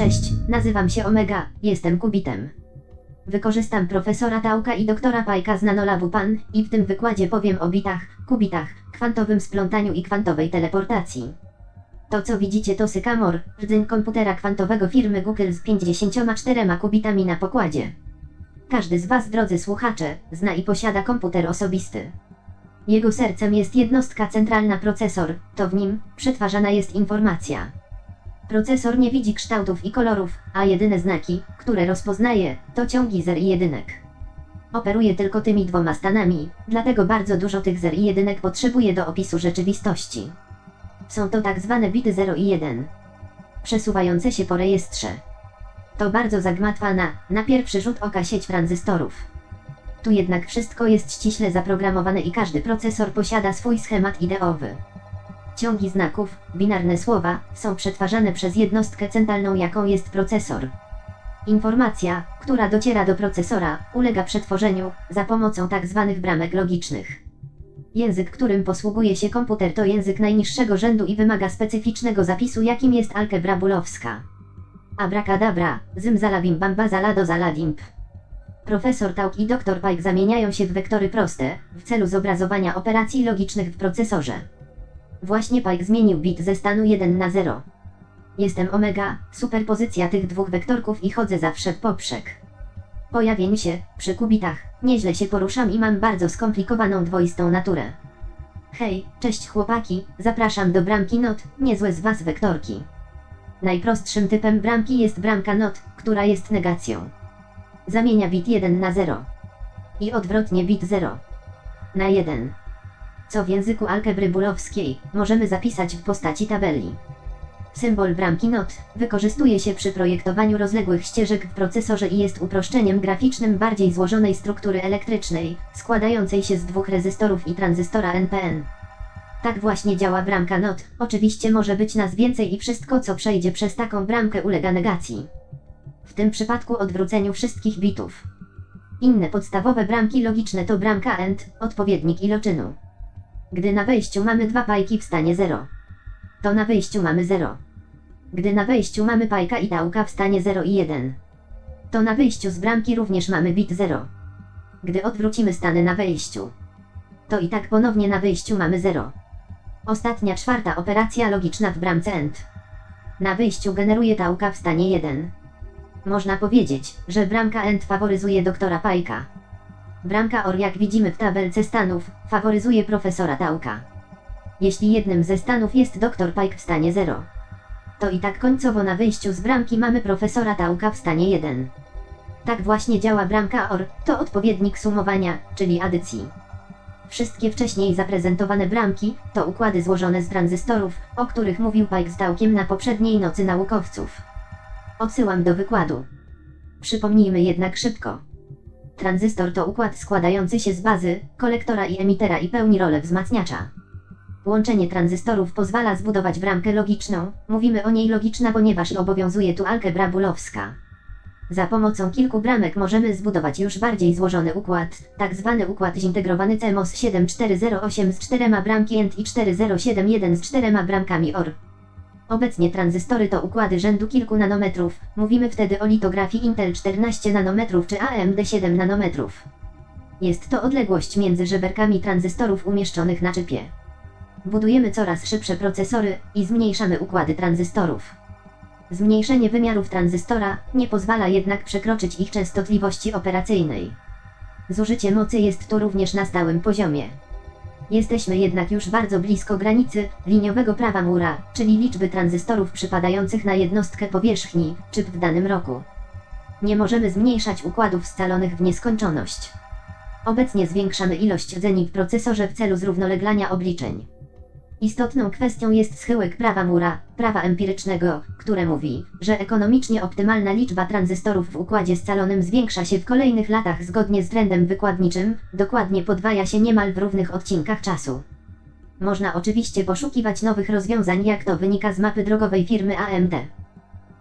Cześć, nazywam się Omega, jestem kubitem. Wykorzystam profesora Tauka i doktora Pajka z Nanolabu Pan i w tym wykładzie powiem o bitach, kubitach, kwantowym splątaniu i kwantowej teleportacji. To co widzicie to Sycamore, rdzeń komputera kwantowego firmy Google z 54 kubitami na pokładzie. Każdy z Was, drodzy słuchacze, zna i posiada komputer osobisty. Jego sercem jest jednostka centralna procesor, to w nim przetwarzana jest informacja. Procesor nie widzi kształtów i kolorów, a jedyne znaki, które rozpoznaje, to ciągi zer i jedynek. Operuje tylko tymi dwoma stanami, dlatego bardzo dużo tych zer i jedynek potrzebuje do opisu rzeczywistości. Są to tak zwane bity 0 i 1. Przesuwające się po rejestrze. To bardzo zagmatwana, na pierwszy rzut oka sieć tranzystorów. Tu jednak wszystko jest ściśle zaprogramowane i każdy procesor posiada swój schemat ideowy. Ciągi znaków, binarne słowa, są przetwarzane przez jednostkę centralną jaką jest procesor. Informacja, która dociera do procesora, ulega przetworzeniu za pomocą tzw. bramek logicznych. Język, którym posługuje się komputer to język najniższego rzędu i wymaga specyficznego zapisu jakim jest algebra bulowska. Abracadabra, zymzalabim bamba zalado zaladimp. Profesor Tauk i dr Pike zamieniają się w wektory proste, w celu zobrazowania operacji logicznych w procesorze. Właśnie Pike zmienił bit ze stanu 1 na 0. Jestem omega, superpozycja tych dwóch wektorków i chodzę zawsze w poprzek. Pojawień się, przy kubitach, nieźle się poruszam i mam bardzo skomplikowaną dwoistą naturę. Hej, cześć chłopaki, zapraszam do bramki not, niezłe z was wektorki. Najprostszym typem bramki jest bramka not, która jest negacją. Zamienia bit 1 na 0. I odwrotnie bit 0 na 1 co w języku algebry bulowskiej możemy zapisać w postaci tabeli. Symbol bramki NOT wykorzystuje się przy projektowaniu rozległych ścieżek w procesorze i jest uproszczeniem graficznym bardziej złożonej struktury elektrycznej, składającej się z dwóch rezystorów i tranzystora NPN. Tak właśnie działa bramka NOT. Oczywiście może być nas więcej i wszystko co przejdzie przez taką bramkę ulega negacji. W tym przypadku odwróceniu wszystkich bitów. Inne podstawowe bramki logiczne to bramka AND, odpowiednik iloczynu. Gdy na wejściu mamy dwa pajki w stanie 0, to na wyjściu mamy 0. Gdy na wejściu mamy pajka i tałka w stanie 0 i 1, to na wyjściu z bramki również mamy bit 0. Gdy odwrócimy stany na wejściu, to i tak ponownie na wyjściu mamy 0. Ostatnia czwarta operacja logiczna w bramce AND. Na wyjściu generuje tałka w stanie 1. Można powiedzieć, że bramka AND faworyzuje doktora Pajka. Bramka OR jak widzimy w tabelce stanów, faworyzuje profesora Tauka. Jeśli jednym ze stanów jest dr Pike w stanie 0, to i tak końcowo na wyjściu z bramki mamy profesora Tauka w stanie 1. Tak właśnie działa bramka OR, to odpowiednik sumowania, czyli adycji. Wszystkie wcześniej zaprezentowane bramki, to układy złożone z tranzystorów, o których mówił Pike z Taukiem na poprzedniej nocy naukowców. Odsyłam do wykładu. Przypomnijmy jednak szybko. Tranzystor to układ składający się z bazy, kolektora i emitera i pełni rolę wzmacniacza. Łączenie tranzystorów pozwala zbudować bramkę logiczną, mówimy o niej logiczna ponieważ obowiązuje tu algebra bulowska. Za pomocą kilku bramek możemy zbudować już bardziej złożony układ, tak zwany układ zintegrowany CMOS 7408 z czterema bramki AND i 4071 z czterema bramkami OR. Obecnie tranzystory to układy rzędu kilku nanometrów, mówimy wtedy o litografii Intel 14 nanometrów czy AMD 7 nanometrów. Jest to odległość między żeberkami tranzystorów umieszczonych na czypie. Budujemy coraz szybsze procesory i zmniejszamy układy tranzystorów. Zmniejszenie wymiarów tranzystora nie pozwala jednak przekroczyć ich częstotliwości operacyjnej. Zużycie mocy jest tu również na stałym poziomie. Jesteśmy jednak już bardzo blisko granicy liniowego prawa Mura, czyli liczby tranzystorów przypadających na jednostkę powierzchni, czyp w danym roku. Nie możemy zmniejszać układów scalonych w nieskończoność. Obecnie zwiększamy ilość rdzeni w procesorze w celu zrównoleglania obliczeń. Istotną kwestią jest schyłek prawa Mura, prawa empirycznego, które mówi, że ekonomicznie optymalna liczba tranzystorów w układzie scalonym zwiększa się w kolejnych latach zgodnie z trendem wykładniczym, dokładnie podwaja się niemal w równych odcinkach czasu. Można oczywiście poszukiwać nowych rozwiązań jak to wynika z mapy drogowej firmy AMD.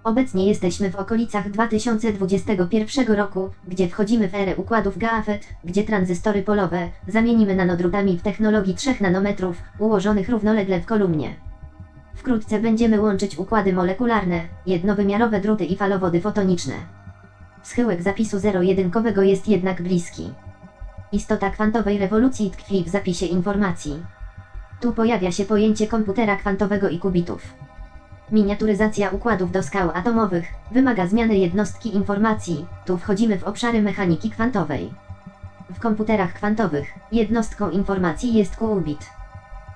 Obecnie jesteśmy w okolicach 2021 roku, gdzie wchodzimy w erę układów GAFET, gdzie tranzystory polowe zamienimy nanodrutami w technologii 3 nanometrów, ułożonych równolegle w kolumnie. Wkrótce będziemy łączyć układy molekularne, jednowymiarowe druty i falowody fotoniczne. Schyłek zapisu zero-jedynkowego jest jednak bliski. Istota kwantowej rewolucji tkwi w zapisie informacji. Tu pojawia się pojęcie komputera kwantowego i kubitów. Miniaturyzacja układów do skał atomowych wymaga zmiany jednostki informacji. Tu wchodzimy w obszary mechaniki kwantowej. W komputerach kwantowych jednostką informacji jest qubit.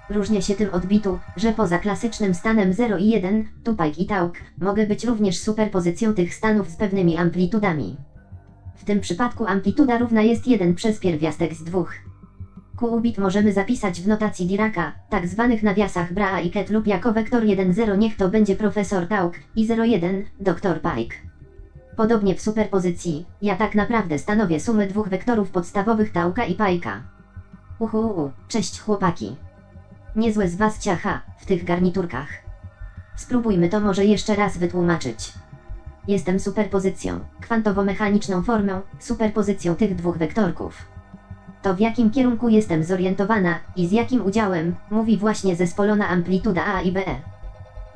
Różnia się tym od bitu, że poza klasycznym stanem 0 i 1, tupajk i tauk, mogę być również superpozycją tych stanów z pewnymi amplitudami. W tym przypadku amplituda równa jest 1 przez pierwiastek z 2, kuubit możemy zapisać w notacji Diraka, tak zwanych nawiasach Braa i Ket lub jako wektor 1,0 niech to będzie profesor Tauk i 0,1 dr Pike. Podobnie w superpozycji, ja tak naprawdę stanowię sumy dwóch wektorów podstawowych Tauka i Pajka. Uhu, cześć chłopaki. Niezłe z was ciacha, w tych garniturkach. Spróbujmy to może jeszcze raz wytłumaczyć. Jestem superpozycją, kwantowo-mechaniczną formą, superpozycją tych dwóch wektorków. To w jakim kierunku jestem zorientowana i z jakim udziałem, mówi właśnie zespolona amplituda A i B.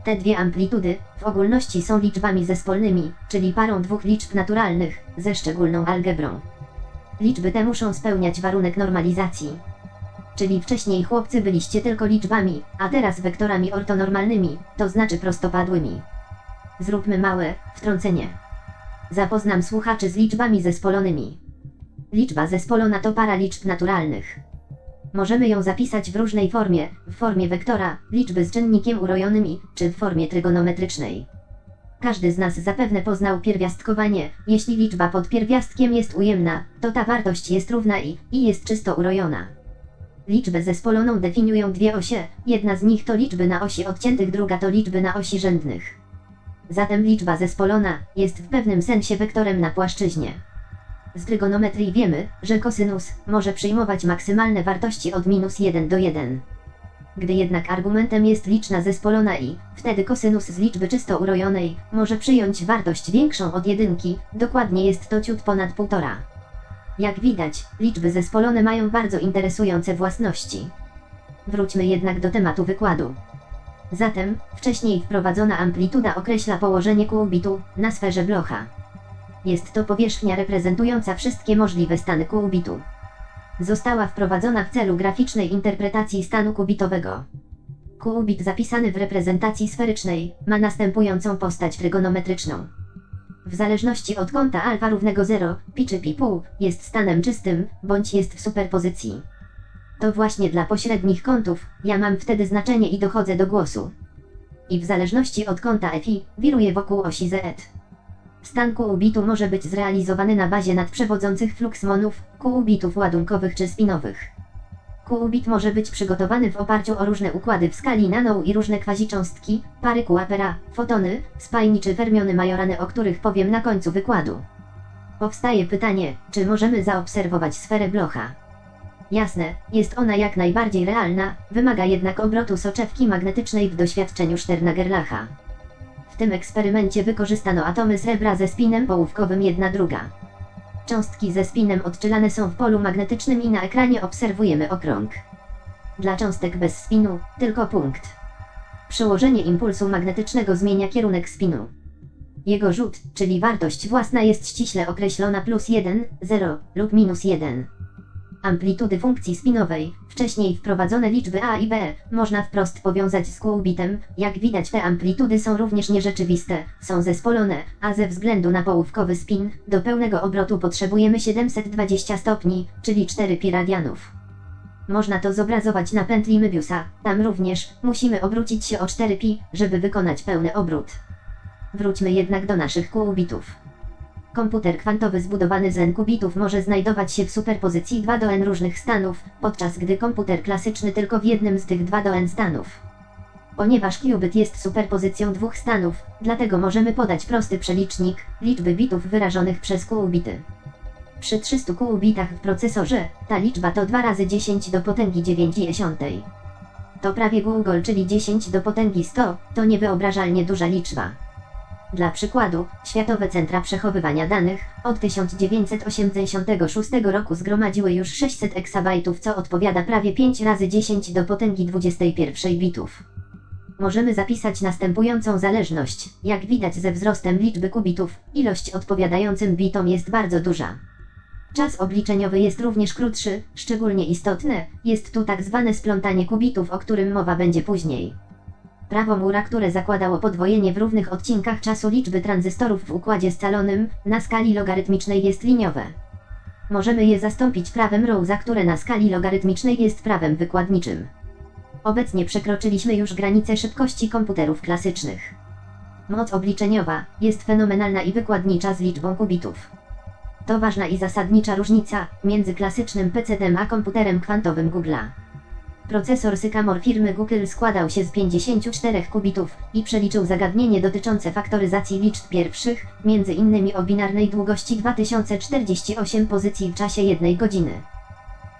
Te dwie amplitudy, w ogólności są liczbami zespolnymi, czyli parą dwóch liczb naturalnych, ze szczególną algebrą. Liczby te muszą spełniać warunek normalizacji. Czyli wcześniej chłopcy byliście tylko liczbami, a teraz wektorami ortonormalnymi, to znaczy prostopadłymi. Zróbmy małe wtrącenie. Zapoznam słuchaczy z liczbami zespolonymi. Liczba zespolona to para liczb naturalnych. Możemy ją zapisać w różnej formie, w formie wektora, liczby z czynnikiem urojonym czy w formie trygonometrycznej. Każdy z nas zapewne poznał pierwiastkowanie. Jeśli liczba pod pierwiastkiem jest ujemna, to ta wartość jest równa i, i jest czysto urojona. Liczbę zespoloną definiują dwie osie, jedna z nich to liczby na osi odciętych, druga to liczby na osi rzędnych. Zatem liczba zespolona jest w pewnym sensie wektorem na płaszczyźnie. Z trygonometrii wiemy, że kosynus może przyjmować maksymalne wartości od minus 1 do 1. Gdy jednak argumentem jest liczna zespolona i, wtedy kosynus z liczby czysto urojonej, może przyjąć wartość większą od jedynki, dokładnie jest to ciut ponad półtora. Jak widać, liczby zespolone mają bardzo interesujące własności. Wróćmy jednak do tematu wykładu. Zatem, wcześniej wprowadzona amplituda określa położenie kubitu na sferze Blocha. Jest to powierzchnia reprezentująca wszystkie możliwe stany kubitu. Została wprowadzona w celu graficznej interpretacji stanu kubitowego. Kubit zapisany w reprezentacji sferycznej ma następującą postać trygonometryczną. W zależności od kąta alfa równego 0, pi czy pi pół, jest stanem czystym, bądź jest w superpozycji. To właśnie dla pośrednich kątów, ja mam wtedy znaczenie i dochodzę do głosu. I w zależności od kąta fi, wiruje wokół osi z. Stan kubitu może być zrealizowany na bazie nadprzewodzących fluxmonów, kubitów ładunkowych czy spinowych. Kubit może być przygotowany w oparciu o różne układy w skali nano i różne quasicząstki, pary Kuapera, fotony, spajni czy fermiony majorane o których powiem na końcu wykładu. Powstaje pytanie, czy możemy zaobserwować sferę Blocha. Jasne, jest ona jak najbardziej realna, wymaga jednak obrotu soczewki magnetycznej w doświadczeniu Sternagerlacha. W tym eksperymencie wykorzystano atomy srebra ze spinem połówkowym jedna druga. Cząstki ze spinem odczylane są w polu magnetycznym i na ekranie obserwujemy okrąg. Dla cząstek bez spinu, tylko punkt. Przełożenie impulsu magnetycznego zmienia kierunek spinu. Jego rzut, czyli wartość własna jest ściśle określona plus 1, 0 lub minus 1 amplitudy funkcji spinowej, wcześniej wprowadzone liczby a i b, można wprost powiązać z kubitem, jak widać te amplitudy są również nierzeczywiste, są zespolone, a ze względu na połówkowy spin, do pełnego obrotu potrzebujemy 720 stopni, czyli 4 pi radianów. Można to zobrazować na pętli Möbiusa, tam również musimy obrócić się o 4 pi, żeby wykonać pełny obrót. Wróćmy jednak do naszych kubitów. Komputer kwantowy zbudowany z n kubitów może znajdować się w superpozycji 2 do n różnych stanów, podczas gdy komputer klasyczny tylko w jednym z tych 2 do n stanów. Ponieważ qubit jest superpozycją dwóch stanów, dlatego możemy podać prosty przelicznik liczby bitów wyrażonych przez qubity. Przy 300 qubitach w procesorze, ta liczba to 2 razy 10 do potęgi 90. To prawie Google, czyli 10 do potęgi 100, to niewyobrażalnie duża liczba. Dla przykładu, Światowe Centra Przechowywania Danych od 1986 roku zgromadziły już 600 eksabajtów, co odpowiada prawie 5 razy 10 do potęgi 21 bitów. możemy zapisać następującą zależność. Jak widać ze wzrostem liczby kubitów, ilość odpowiadającym bitom jest bardzo duża. Czas obliczeniowy jest również krótszy, szczególnie istotne jest tu tak zwane splątanie kubitów, o którym mowa będzie później. Prawo Mura, które zakładało podwojenie w równych odcinkach czasu liczby tranzystorów w układzie scalonym, na skali logarytmicznej jest liniowe. Możemy je zastąpić prawem Rose'a, które na skali logarytmicznej jest prawem wykładniczym. Obecnie przekroczyliśmy już granicę szybkości komputerów klasycznych. Moc obliczeniowa jest fenomenalna i wykładnicza z liczbą kubitów. To ważna i zasadnicza różnica między klasycznym PC-tem a komputerem kwantowym Google'a. Procesor Sycamore firmy Google składał się z 54 kubitów i przeliczył zagadnienie dotyczące faktoryzacji liczb pierwszych, między innymi o binarnej długości 2048 pozycji w czasie jednej godziny.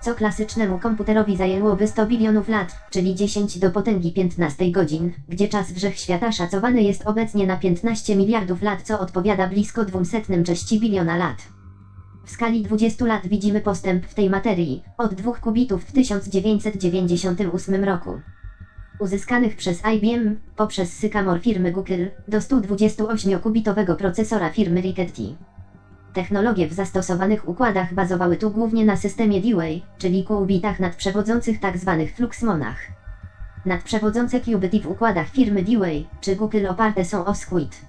Co klasycznemu komputerowi zajęłoby 100 bilionów lat, czyli 10 do potęgi 15 godzin, gdzie czas wszechświata szacowany jest obecnie na 15 miliardów lat, co odpowiada blisko 200 cześci biliona lat. W skali 20 lat widzimy postęp w tej materii, od 2 kubitów w 1998 roku. Uzyskanych przez IBM, poprzez Sycamore firmy Google, do 128-kubitowego procesora firmy Rigetti. Technologie w zastosowanych układach bazowały tu głównie na systemie D-Way, czyli qubitach nadprzewodzących tzw. Tak fluxmonach. Nadprzewodzące qubity w układach firmy D-Way, czy Google oparte są o Squid.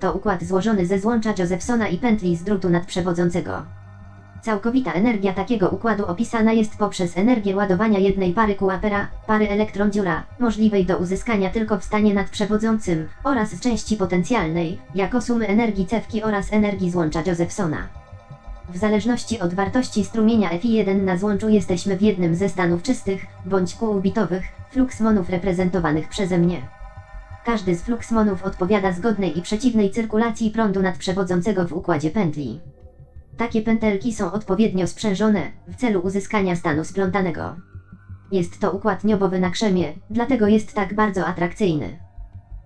To układ złożony ze złącza Josephsona i pętli z drutu nadprzewodzącego. Całkowita energia takiego układu opisana jest poprzez energię ładowania jednej pary kuapera, pary elektron-dziura, możliwej do uzyskania tylko w stanie nadprzewodzącym, oraz części potencjalnej, jako sumy energii cewki oraz energii złącza Josephsona. W zależności od wartości strumienia Fi1 na złączu jesteśmy w jednym ze stanów czystych, bądź kółbitowych, fluxmonów reprezentowanych przeze mnie. Każdy z fluxmonów odpowiada zgodnej i przeciwnej cyrkulacji prądu nadprzewodzącego w układzie pętli. Takie pętelki są odpowiednio sprzężone, w celu uzyskania stanu splątanego. Jest to układ niobowy na krzemie, dlatego jest tak bardzo atrakcyjny.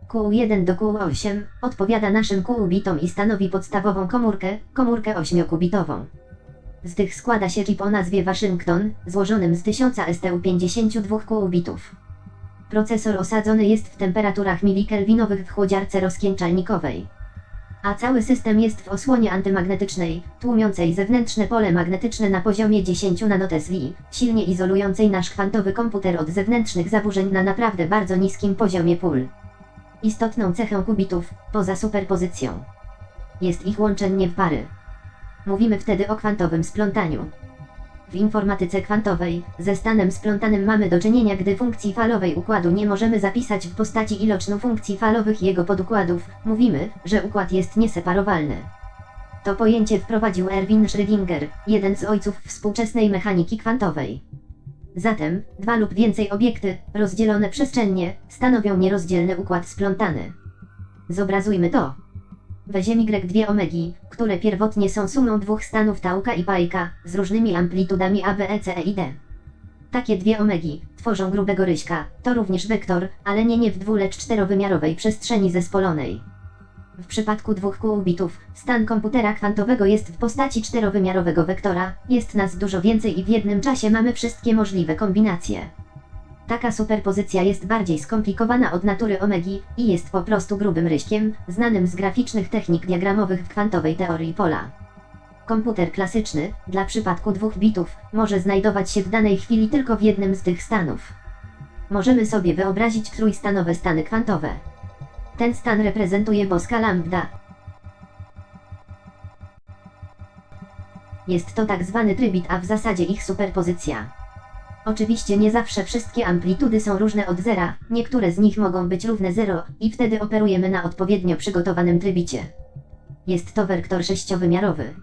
Q1 do Q8 odpowiada naszym kubitom i stanowi podstawową komórkę, komórkę 8-kubitową. Z tych składa się chip o nazwie Waszyngton, złożonym z 1000 STU52 kubitów. Procesor osadzony jest w temperaturach milikelwinowych w chłodziarce rozkięczalnikowej a cały system jest w osłonie antymagnetycznej, tłumiącej zewnętrzne pole magnetyczne na poziomie 10 nanotesli, silnie izolującej nasz kwantowy komputer od zewnętrznych zaburzeń na naprawdę bardzo niskim poziomie pól. Istotną cechą kubitów, poza superpozycją, jest ich łączenie w pary. Mówimy wtedy o kwantowym splątaniu. W informatyce kwantowej, ze stanem splątanym mamy do czynienia, gdy funkcji falowej układu nie możemy zapisać w postaci ilocznu funkcji falowych jego podukładów, mówimy, że układ jest nieseparowalny. To pojęcie wprowadził Erwin Schrödinger, jeden z ojców współczesnej mechaniki kwantowej. Zatem, dwa lub więcej obiekty, rozdzielone przestrzennie, stanowią nierozdzielny układ splątany. Zobrazujmy to. Weźmiemy Y dwie omegi, które pierwotnie są sumą dwóch stanów tauka i pajka, z różnymi amplitudami A, B, E, C, E i D. Takie dwie omegi tworzą grubego ryśka, to również wektor, ale nie nie w dwu lecz czterowymiarowej przestrzeni zespolonej. W przypadku dwóch qubitów, stan komputera kwantowego jest w postaci czterowymiarowego wektora, jest nas dużo więcej i w jednym czasie mamy wszystkie możliwe kombinacje. Taka superpozycja jest bardziej skomplikowana od natury omegi i jest po prostu grubym ryśkiem, znanym z graficznych technik diagramowych w kwantowej teorii pola. Komputer klasyczny, dla przypadku dwóch bitów, może znajdować się w danej chwili tylko w jednym z tych stanów. Możemy sobie wyobrazić trójstanowe stany kwantowe. Ten stan reprezentuje boska lambda. Jest to tak zwany trybit, a w zasadzie ich superpozycja. Oczywiście nie zawsze wszystkie amplitudy są różne od zera, niektóre z nich mogą być równe 0 i wtedy operujemy na odpowiednio przygotowanym trybicie. Jest to wektor sześciowymiarowy.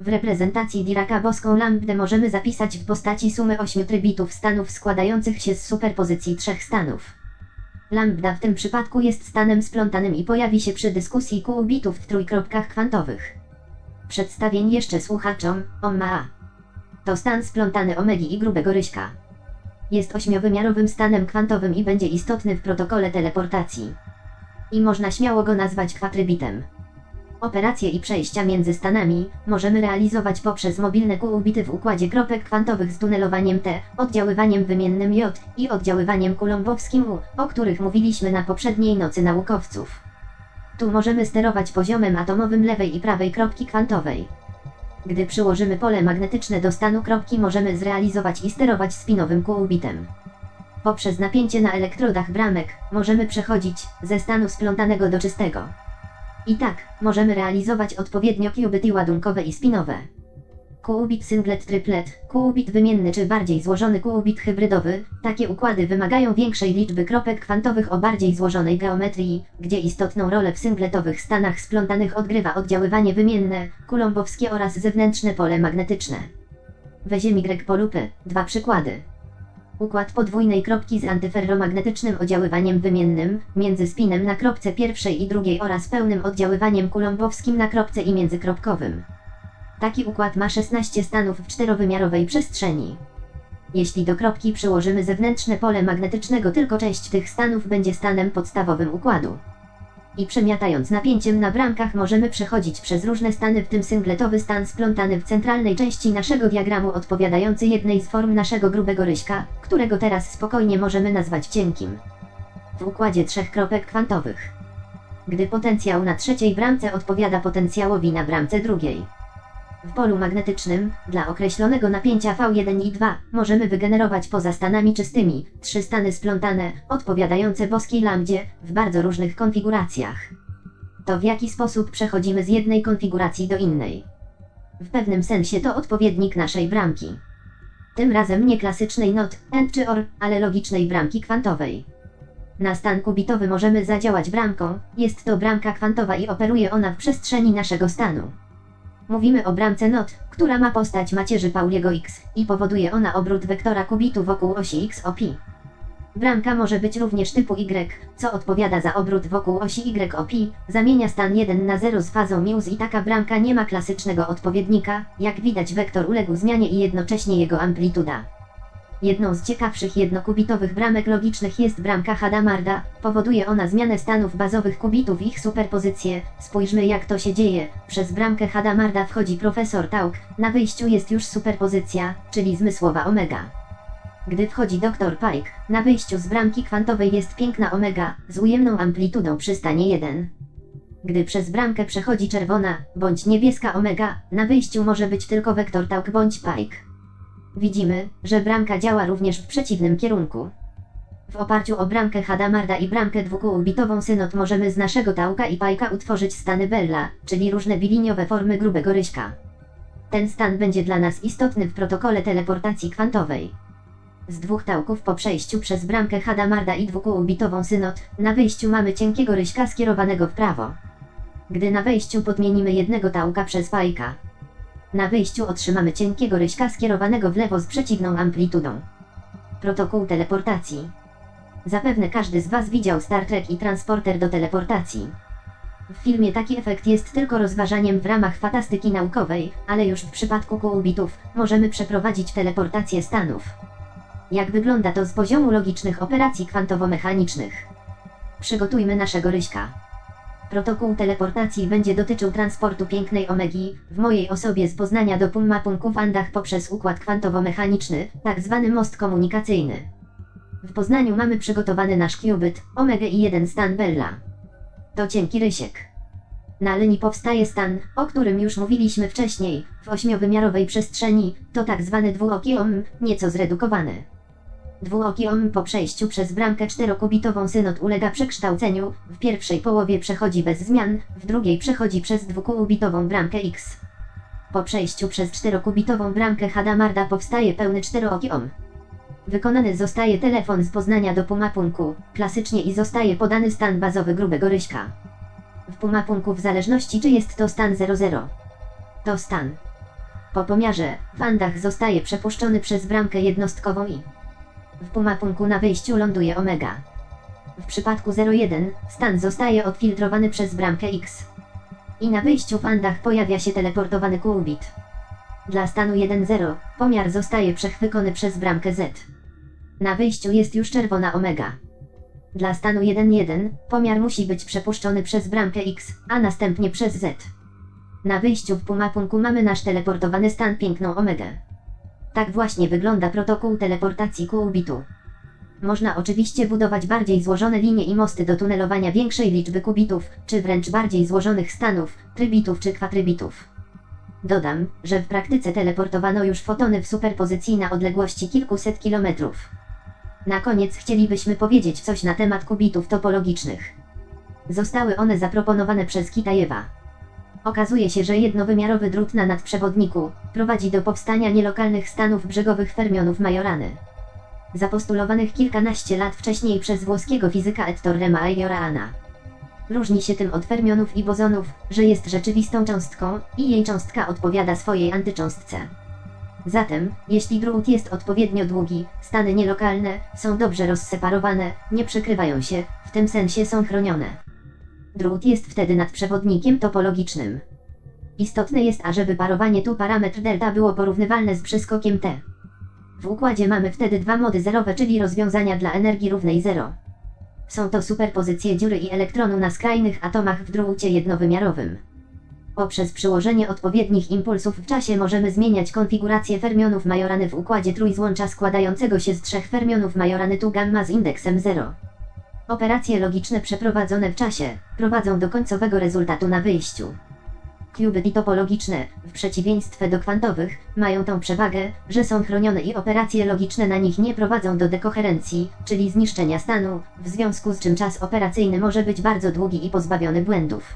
W reprezentacji Diraka boską lambdę możemy zapisać w postaci sumy 8 trybitów stanów składających się z superpozycji trzech stanów. Lambda w tym przypadku jest stanem splątanym i pojawi się przy dyskusji qubitów w trójkropkach kwantowych. Przedstawień jeszcze słuchaczom, OMA. To stan splątany omegi i grubego ryśka. Jest ośmiowymiarowym stanem kwantowym i będzie istotny w protokole teleportacji. I można śmiało go nazwać kwatrybitem. Operacje i przejścia między stanami możemy realizować poprzez mobilne qubity w układzie kropek kwantowych z tunelowaniem T, oddziaływaniem wymiennym J i oddziaływaniem kulombowskim U, o których mówiliśmy na poprzedniej nocy naukowców. Tu możemy sterować poziomem atomowym lewej i prawej kropki kwantowej. Gdy przyłożymy pole magnetyczne do stanu kropki możemy zrealizować i sterować spinowym kubitem. Poprzez napięcie na elektrodach bramek możemy przechodzić ze stanu splątanego do czystego. I tak, możemy realizować odpowiednio qubity ładunkowe i spinowe. Qubit singlet triplet, qubit wymienny czy bardziej złożony qubit hybrydowy, takie układy wymagają większej liczby kropek kwantowych o bardziej złożonej geometrii, gdzie istotną rolę w singletowych stanach splątanych odgrywa oddziaływanie wymienne, kulombowskie oraz zewnętrzne pole magnetyczne. Weźmy Y polupy, dwa przykłady. Układ podwójnej kropki z antyferromagnetycznym oddziaływaniem wymiennym, między spinem na kropce pierwszej i drugiej oraz pełnym oddziaływaniem kulombowskim na kropce i międzykropkowym. Taki układ ma 16 stanów w czterowymiarowej przestrzeni. Jeśli do kropki przyłożymy zewnętrzne pole magnetycznego, tylko część tych stanów będzie stanem podstawowym układu. I przemiatając napięciem na bramkach możemy przechodzić przez różne stany, w tym singletowy stan splątany w centralnej części naszego diagramu odpowiadający jednej z form naszego grubego ryśka, którego teraz spokojnie możemy nazwać cienkim. W układzie trzech kropek kwantowych. Gdy potencjał na trzeciej bramce odpowiada potencjałowi na bramce drugiej. W polu magnetycznym, dla określonego napięcia V1 i 2, możemy wygenerować poza stanami czystymi, trzy stany splątane, odpowiadające boskiej lambdzie, w bardzo różnych konfiguracjach. To w jaki sposób przechodzimy z jednej konfiguracji do innej. W pewnym sensie to odpowiednik naszej bramki. Tym razem nie klasycznej NOT, AND czy OR, ale logicznej bramki kwantowej. Na stan kubitowy możemy zadziałać bramką, jest to bramka kwantowa i operuje ona w przestrzeni naszego stanu. Mówimy o bramce NOT, która ma postać macierzy Pauliego X i powoduje ona obrót wektora kubitu wokół osi X o pi. Bramka może być również typu Y, co odpowiada za obrót wokół osi Y o pi, zamienia stan 1 na 0 z fazą Muse i taka bramka nie ma klasycznego odpowiednika, jak widać wektor uległ zmianie i jednocześnie jego amplituda. Jedną z ciekawszych jednokubitowych bramek logicznych jest bramka Hadamarda. Powoduje ona zmianę stanów bazowych kubitów ich superpozycję. Spójrzmy jak to się dzieje. Przez bramkę Hadamarda wchodzi profesor Tauk. Na wyjściu jest już superpozycja, czyli zmysłowa omega. Gdy wchodzi dr Pike, na wyjściu z bramki kwantowej jest piękna omega, z ujemną amplitudą przy stanie 1. Gdy przez bramkę przechodzi czerwona, bądź niebieska omega, na wyjściu może być tylko wektor Tauk bądź Pike. Widzimy, że bramka działa również w przeciwnym kierunku. W oparciu o bramkę Hadamarda i bramkę dwukubitową synod możemy z naszego tałka i pajka utworzyć stany Bella, czyli różne biliniowe formy grubego ryśka. Ten stan będzie dla nas istotny w protokole teleportacji kwantowej. Z dwóch tałków po przejściu przez bramkę Hadamarda i dwukubitową synod, na wyjściu mamy cienkiego ryśka skierowanego w prawo. Gdy na wejściu podmienimy jednego tałka przez pajka, na wyjściu otrzymamy cienkiego ryśka skierowanego w lewo z przeciwną amplitudą. Protokół teleportacji. Zapewne każdy z Was widział Star Trek i transporter do teleportacji. W filmie taki efekt jest tylko rozważaniem w ramach fantastyki naukowej, ale już w przypadku kuubitów możemy przeprowadzić teleportację stanów. Jak wygląda to z poziomu logicznych operacji kwantowo-mechanicznych? Przygotujmy naszego ryśka. Protokół teleportacji będzie dotyczył transportu pięknej omegi, w mojej osobie z Poznania do Pumapunku w Andach poprzez układ kwantowo-mechaniczny, tak zwany most komunikacyjny. W Poznaniu mamy przygotowany nasz qubit, omega i jeden stan Bella. To cienki rysiek. Na linii powstaje stan, o którym już mówiliśmy wcześniej, w ośmiowymiarowej przestrzeni, to tak zwany dwuoki om, nieco zredukowany. Dwuoki om po przejściu przez bramkę czterokubitową synod ulega przekształceniu, w pierwszej połowie przechodzi bez zmian, w drugiej przechodzi przez dwukubitową bramkę X. Po przejściu przez czterokubitową bramkę Hadamarda powstaje pełny czterooki om. Wykonany zostaje telefon z Poznania do Pumapunku, klasycznie i zostaje podany stan bazowy grubego ryśka. W Pumapunku w zależności czy jest to stan 00. To stan. Po pomiarze, w Andach zostaje przepuszczony przez bramkę jednostkową i w pumapunku na wyjściu ląduje omega. W przypadku 01, stan zostaje odfiltrowany przez bramkę X. I na wyjściu w Andach pojawia się teleportowany qubit. Dla stanu 1.0, pomiar zostaje przechwycony przez bramkę Z. Na wyjściu jest już czerwona omega. Dla stanu 1.1 pomiar musi być przepuszczony przez bramkę X, a następnie przez Z. Na wyjściu w pumapunku mamy nasz teleportowany stan piękną omegę. Tak właśnie wygląda protokół teleportacji kubitu. Można oczywiście budować bardziej złożone linie i mosty do tunelowania większej liczby kubitów, czy wręcz bardziej złożonych stanów, trybitów czy kwatrybitów. Dodam, że w praktyce teleportowano już fotony w superpozycji na odległości kilkuset kilometrów. Na koniec chcielibyśmy powiedzieć coś na temat kubitów topologicznych. Zostały one zaproponowane przez Kitajewa. Okazuje się, że jednowymiarowy drut na nadprzewodniku prowadzi do powstania nielokalnych stanów brzegowych fermionów Majorany. Zapostulowanych kilkanaście lat wcześniej przez włoskiego fizyka Ettore Majorana. Różni się tym od fermionów i bozonów, że jest rzeczywistą cząstką i jej cząstka odpowiada swojej antycząstce. Zatem, jeśli drut jest odpowiednio długi, stany nielokalne są dobrze rozseparowane, nie przekrywają się, w tym sensie są chronione. Drut jest wtedy nadprzewodnikiem topologicznym. Istotne jest, ażeby parowanie tu parametr delta było porównywalne z przeskokiem t. W układzie mamy wtedy dwa mody zerowe, czyli rozwiązania dla energii równej 0. Są to superpozycje dziury i elektronu na skrajnych atomach w drucie jednowymiarowym. Poprzez przyłożenie odpowiednich impulsów w czasie możemy zmieniać konfigurację fermionów Majorany w układzie trójzłącza składającego się z trzech fermionów Majorany tu gamma z indeksem 0. Operacje logiczne przeprowadzone w czasie prowadzą do końcowego rezultatu na wyjściu. Qubity topologiczne, w przeciwieństwie do kwantowych, mają tą przewagę, że są chronione i operacje logiczne na nich nie prowadzą do dekoherencji, czyli zniszczenia stanu, w związku z czym czas operacyjny może być bardzo długi i pozbawiony błędów.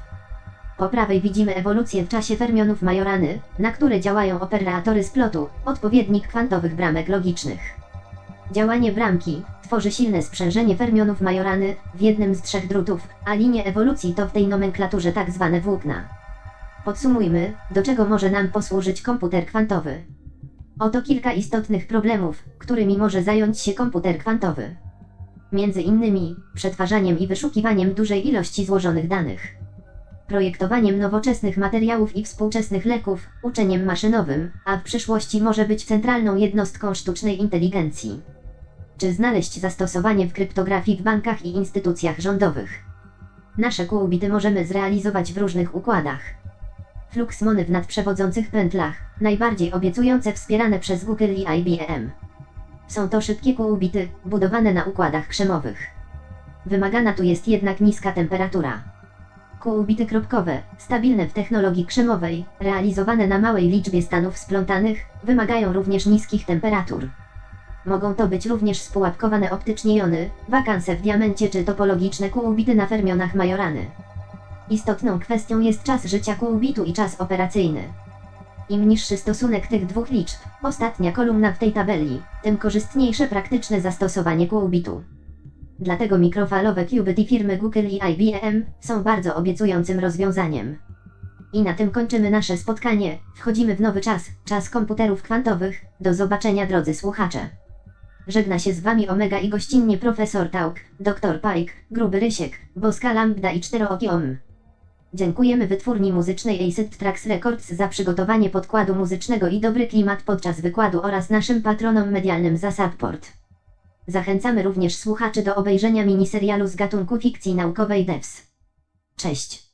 Po prawej widzimy ewolucję w czasie fermionów Majorany, na które działają operatory splotu, odpowiednik kwantowych bramek logicznych. Działanie bramki tworzy silne sprzężenie fermionów Majorany w jednym z trzech drutów, a linie ewolucji to w tej nomenklaturze tak zwane włókna. Podsumujmy, do czego może nam posłużyć komputer kwantowy. Oto kilka istotnych problemów, którymi może zająć się komputer kwantowy. Między innymi, przetwarzaniem i wyszukiwaniem dużej ilości złożonych danych. Projektowaniem nowoczesnych materiałów i współczesnych leków, uczeniem maszynowym, a w przyszłości może być centralną jednostką sztucznej inteligencji. Czy znaleźć zastosowanie w kryptografii w bankach i instytucjach rządowych? Nasze qubity możemy zrealizować w różnych układach. Fluxmony w nadprzewodzących pętlach, najbardziej obiecujące wspierane przez Google i IBM. Są to szybkie qubity, budowane na układach krzemowych. Wymagana tu jest jednak niska temperatura. Qubity kropkowe, stabilne w technologii krzemowej, realizowane na małej liczbie stanów splątanych, wymagają również niskich temperatur. Mogą to być również spułapkowane optycznie jony, wakanse w diamencie czy topologiczne qubity na fermionach Majorany. Istotną kwestią jest czas życia kubitu i czas operacyjny. Im niższy stosunek tych dwóch liczb, ostatnia kolumna w tej tabeli, tym korzystniejsze praktyczne zastosowanie kubitu. Dlatego mikrofalowe qubity firmy Google i IBM są bardzo obiecującym rozwiązaniem. I na tym kończymy nasze spotkanie. Wchodzimy w nowy czas, czas komputerów kwantowych. Do zobaczenia drodzy słuchacze. Żegna się z Wami Omega i gościnnie profesor Tauk, dr Pike, Gruby Rysiek, Boska Lambda i Czterooki Om. Dziękujemy wytwórni muzycznej Acid Tracks Records za przygotowanie podkładu muzycznego i dobry klimat podczas wykładu oraz naszym patronom medialnym za support. Zachęcamy również słuchaczy do obejrzenia miniserialu z gatunku fikcji naukowej Devs. Cześć!